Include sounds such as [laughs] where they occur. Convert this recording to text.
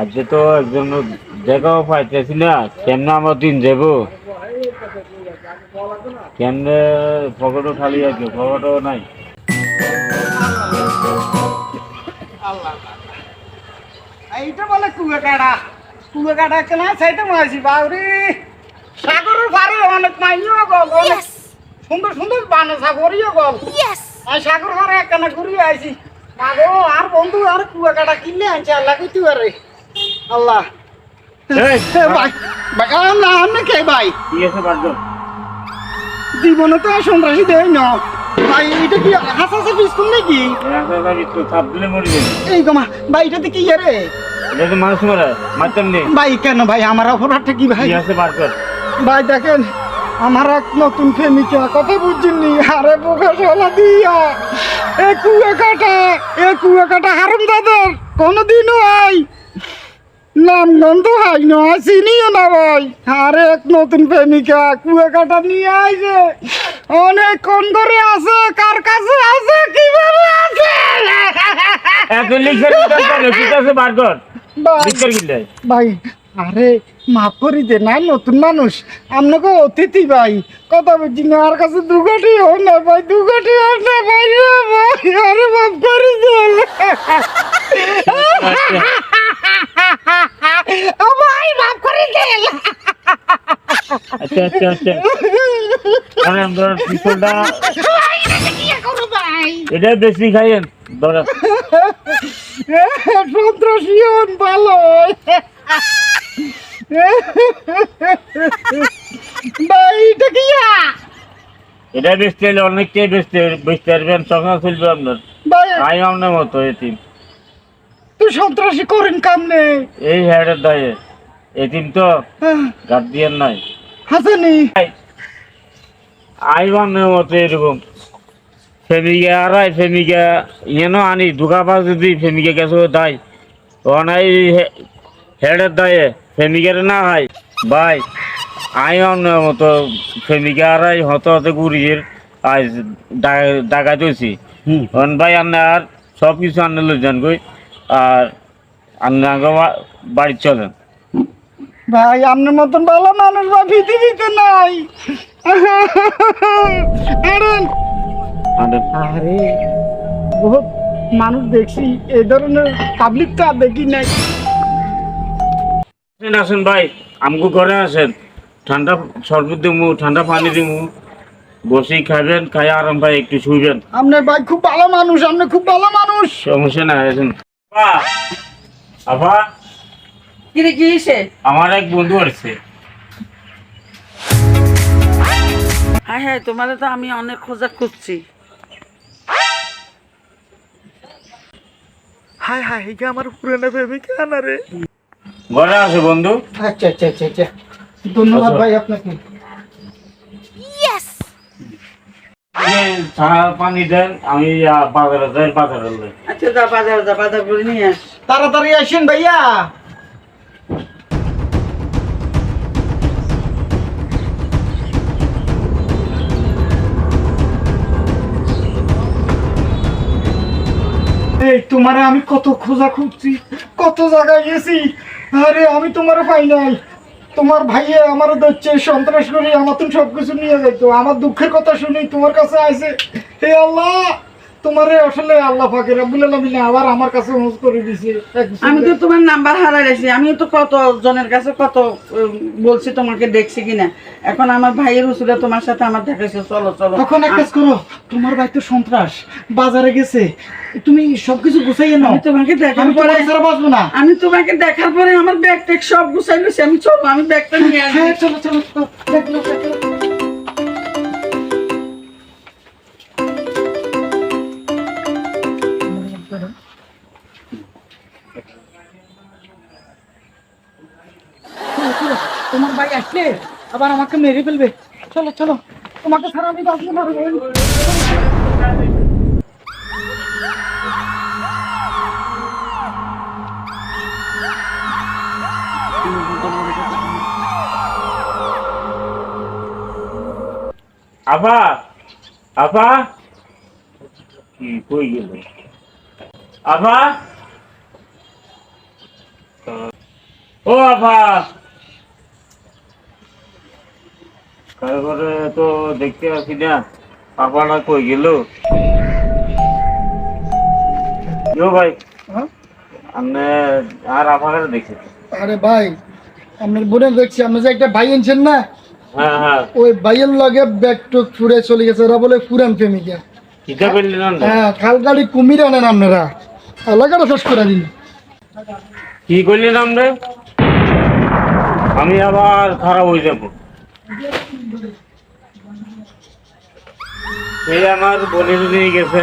আজকে তো একজন দেখাও পাইতেছি না। কেমনে আমার দিন যাব? কেমনে পকেটও খালি আছে পকেটও নাই। এইটা বলে কুয়া কাটা। কুয়া কাটা কেনা? সেইটা মাছি বাউরি। সাগরের পারে অনেক মাইও গল সুন্দর সুন্দর বানে সাগরিও গল। সাগর পারে কেনা ঘুরিয়ে আইছি। আর বন্ধু আর কুয়া কাটা কিনলে আনছে আল্লাহ কইতে পারে। [laughs] না আমি কে ভাই? জীবনে তো আর সন্ত্রাসী দেয় না। ভাই এটা কি হাসা নাকি? এই গমা ভাই এটাতে কি রে এটা তো মানুষ মারা মারতাম নেই ভাই কেন ভাই আমার অপরাধটা কি ভাই? ভাই দেখেন আমার এক নতুন প্রেমিকা কথা বুঝছেননি আরে বোকা সোলা দিয়া। এ কুয়া কাটা এ কুয়া কাটা হারুম দাদার কোনোদিনও আই। নাম গন্ধ হাই না চিনিও না ভাই। আরে এক নতুন প্রেমিকা কুয়া কাটা নিয়ে আইছে অনেক কোন করে আছে কার কাছে আছে কীভাবে আছে? এত লিখে ঠিক আছে বার কর। ভাই আরে মাফ করি দে না নতুন মানুষ। আপনাকে অতিথি ভাই। কথা বলছি না আর কাছে দুগাটি হোক না ভাই দুগাটি হোক না ভাই ভাই আরে মাফ করি দে ও ভাই মাফ করি দে আচ্ছা আচ্ছা আচ্ছা। আরে আমরা ভাই এটা বেশি খাইয়েন সন্ত্রাসী হন ভালো। এটা কি এটা বেচতে হলে অনেকটাই বেচতে বেচতে পারবেন সংসার চলবে আপনার। ভাই আই আপনার মতো এতিম। তুই সন্ত্রাসী করেন কামনে? এই হেডের দায়ে। এতিম তো গাদ দিয়ে নাই। হাসানি। আই আপনার মতো এরকম। ফেমিকা আড়াই ফেমিকা ইয়েনো আনি দুকাপা যদি ফেমিকা গেছে দায়। অনাই হেডের দায়ে। ফেমিকার না হয় ভাই আই আপনার মতো আড়াই হতে হতে ঘুরিয়ে আজ ডাকা দিয়েছি হন ভাই আপনার সব কিছু আনলে লই যান কই আর আপনার বাড়ি চলেন। ভাই আপনার মতন ভালো মানুষ বা পৃথিবীতে নাই। আরে। বহুত মানুষ দেখছি এই ধরনের পাবলিক তো আর দেখি নাই। আসেন ভাই আমগো ঘরে আসেন ঠান্ডা শরবত দিমু ঠান্ডা পানি দিমু। বসেই খাবেন খাই আরাম ভাই একটু শুইবেন। আপনার ভাই খুব ভালো মানুষ আপনি খুব ভালো মানুষ। সমস্যা নাই আসেন। কিরে কি হইছে? আমার এক বন্ধু আসছে। হ্যাঁ হ্যাঁ তোমার তো আমি অনেক খোঁজা খুঁজছি। হাই হাই এটা আমার পুরনো প্রেমিকা না রে? ঘরে আসে বন্ধু। আচ্ছা আচ্ছা আচ্ছা আচ্ছা। ধন্যবাদ ভাই আপনাকে। এই চা পানি দেন আমি বাজারে যাই বাজারে আচ্ছা যা বাজার যা বাজার করে নিয়ে আস। তাড়াতাড়ি আসেন ভাইয়া। এই তোমারে আমি কত খোঁজা খুঁজছি কত জায়গায় গেছি। আরে, আমি তোমার পাই নাই তোমার ভাইয়ে আমার ধরছে, সন্ত্রাস করে আমার তুমি সবকিছু নিয়ে যাইতো। আমার দুঃখের কথা শুনি তোমার কাছে আইছে। হে আল্লাহ! তোমারে আসলে আল্লাহ রাব্বুল আলামিন আবার আমার কাছে হুঁশ করে এক- আমি তো তোমার নাম্বার হারাই আমি তো কত জনের কাছে কত বলছি তোমাকে দেখছি কিনা। এখন আমার ভাইয়ের উসুলে তোমার সাথে আমার দেখাইছে। চলো চলো। তখন এক কাজ করো তোমার ভাই তো সন্ত্রাস বাজারে গেছে। তুমি সবকিছু গুছাইয়ে নাও। আমি তোমাকে দেখার পরে বাঁচবো না। আমি তোমাকে দেখার পরে আমার ব্যাগ ট্যাগ সব গুছাই লইছি আমি চলো আমি ব্যাগটা নিয়ে আসি। হ্যাঁ চলো চলো। চলো, আবার আমাকে মেরে ফেলবে। চলো চলো। তোমাকে ছাড়া আমি বাঁচতে পারব আফা আফা। কি কই গেল? আফা। ও, আফা। তারপরে তো দেখতে পাচ্ছি না আপাটা কই গেল? ভাই হ্যাঁ? আপনি আর আপাকে দেখছি আরে ভাই আপনার বোনে দেখছি আপনি যে একটা ভাই আনছেন না? হ্যাঁ হ্যাঁ। ওই ভাইয়ের লগে ব্যাগ টুক ফুরে চলে গেছে ওরা বলে ফুরান প্রেমিকা। হ্যাঁ কুমির আনেন আপনারা। এলাকাটা শেষ করে দিন। কি করলেন আমরা আমি আবার খারাপ হয়ে যাব। এই আমার বোনের নিয়ে গেছে।